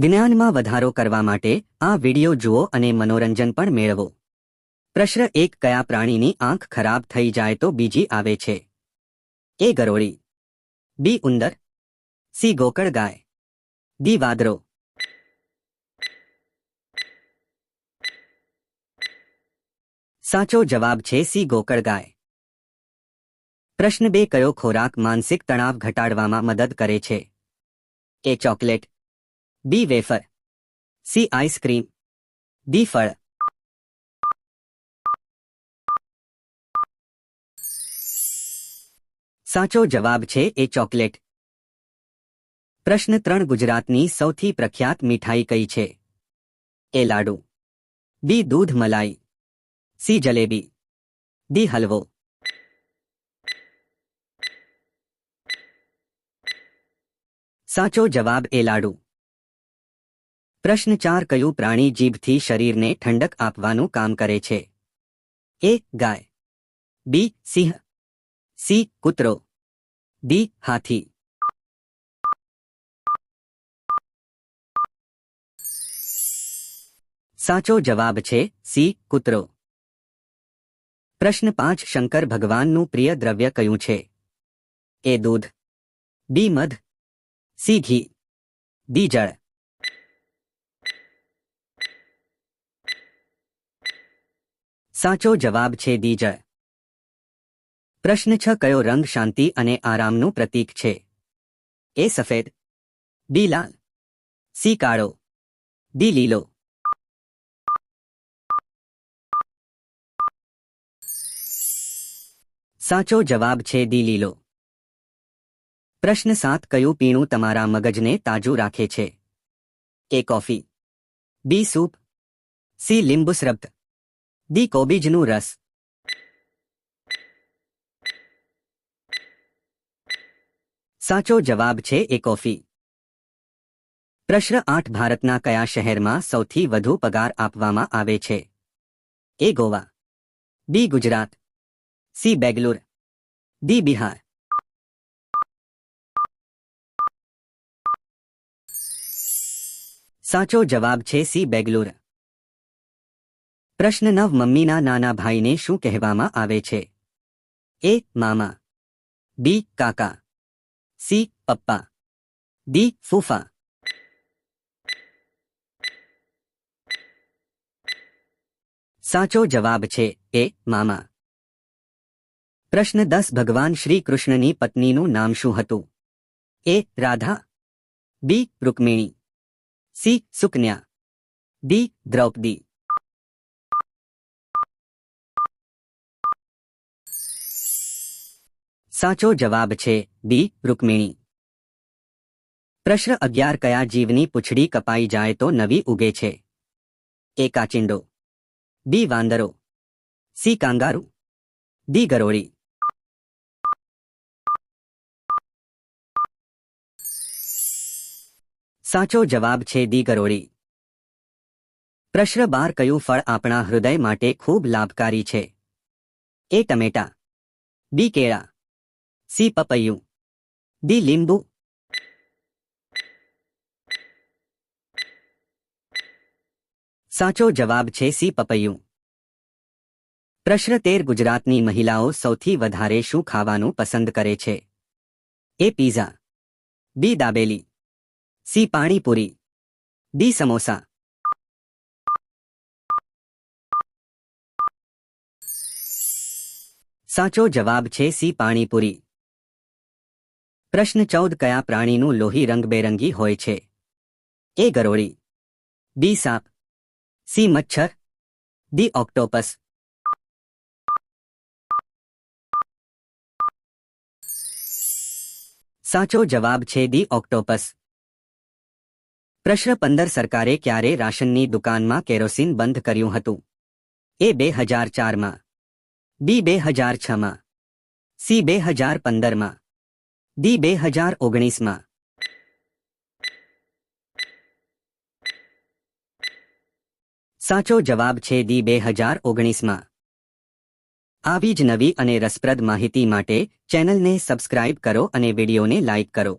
જ્ઞાનમાં વધારો કરવા માટે આ વિડિયો જુઓ અને મનોરંજન પણ મેળવો. પ્રશ્ન એક, કયા પ્રાણીની આંખ ખરાબ થઈ જાય તો બીજી આવે છે? એ ગરોળી. બી ઉંદર. સી ગોકળ ગાય. દી વાદરો. સાચો જવાબ છે સી ગોકળ ગાય. પ્રશ્ન બે, કયો ખોરાક માનસિક તણાવ ઘટાડવામાં મદદ કરે છે? A chocolate. B wafer C ice cream D ફળ સાચો જવાબ છે એ ચોકલેટ. પ્રશ્ન ત્રણ ગુજરાતની સૌથી પ્રખ્યાત મીઠાઈ કઈ છે? એ લાડુ. બી દૂધ મલાઈ. સી જલેબી. ડી હલવો. સાચો જવાબ એ લાડુ. પ્રશ્ન ચાર, કયું પ્રાણી જીભથી શરીરને ઠંડક આપવાનું કામ કરે છે? એ, ગાય. બી, સિંહ. સી, કૂતરો. ડી, હાથી. સાચો જવાબ છે સી, કૂતરો. પ્રશ્ન પાંચ, શંકર ભગવાનનું પ્રિય દ્રવ્ય કયું છે? એ, દૂધ. બી, મધ. સી, ઘી. ડી, જળ. સાચો જવાબ છે દીજય પ્રશ્ન છ, કયો રંગ શાંતિ અને આરામનું પ્રતીક છે? એ સફેદ બી લાલ, સી કાળો, ડી લીલો. સાચો જવાબ છે ડી લીલો. પ્રશ્ન સાત, કયું પીણું તમારા મગજને તાજું રાખે છે? A coffee, B soup, C લીંબુ સ્રબ્ત ડી કોબીજનું રસ સાચો જવાબ છે એ કોફી પ્રશ્ન આઠ ભારતના કયા શહેરમાં સૌથી વધુ પગાર આપવામાં આવે છે A Goa B Gujarat C Bengaluru D Bihar સાચો જવાબ છે સી બેંગલુર પ્રશ્ન નવ, મમ્મીના નાના ભાઈને શું કહેવામાં આવે છે? એ, મામા. બી, કાકા. સી, પપ્પા. ડી, ફૂફા. સાચો જવાબ છે એ, મામા. પ્રશ્ન દસ, ભગવાન શ્રી કૃષ્ણની પત્નીનું નામ શું હતું? A, Radha. B, Rukmini. C, Sukanya. D, Draupadi. સાચો જવાબ છે બી, રૂકમિણી. પ્રશ્ન અગિયાર, કયા જીવની પૂંછડી કપાઈ જાય તો નવી ઉગે છે? એ કાચિંડો. બી, વાંદરો. C, kangaroo. ડી, ગરોળી. સાચો જવાબ છે દી ગરોળી. પ્રશ્ન બાર, કયું ફળ આપણા હૃદય માટે ખૂબ લાભકારી છે? એ ટમેટા. બી, કેળા. સી પપૈયું ડી લીંબુ સાચો જવાબ છે સી પપૈયું પ્રશ્ન તેર, ગુજરાતની મહિલાઓ સૌથી વધારે શું ખાવાનું પસંદ કરે છે? A pizza B dabeli. C panipuri. D samosa. સાચો જવાબ છે સી પાણીપુરી પ્રશ્ન ચૌદ, કયા પ્રાણીનું લોહી રંગબેરંગી હોય છે? એ ગરોળી, બી સાપ, સી મચ્છર, ડી ઓક્ટોપસ. સાચો જવાબ છે ડી ઓક્ટોપસ. પ્રશ્ન પંદર, સરકારે ક્યારે રાશનની દુકાનમાં કેરોસીન બંધ કર્યું હતું? એ બે હજાર ચારમાં, બી બે હજાર છમાં, સી બે હજાર પંદરમાં. ડી બે હજાર ઓગણીસમાં. સાચો જવાબ છે ડી બે હજાર ઓગણીસમાં. આવી જ નવી અને રસપ્રદ માહિતી માટે ચેનલને સબસ્ક્રાઇબ કરો અને વિડીયોને લાઇક કરો.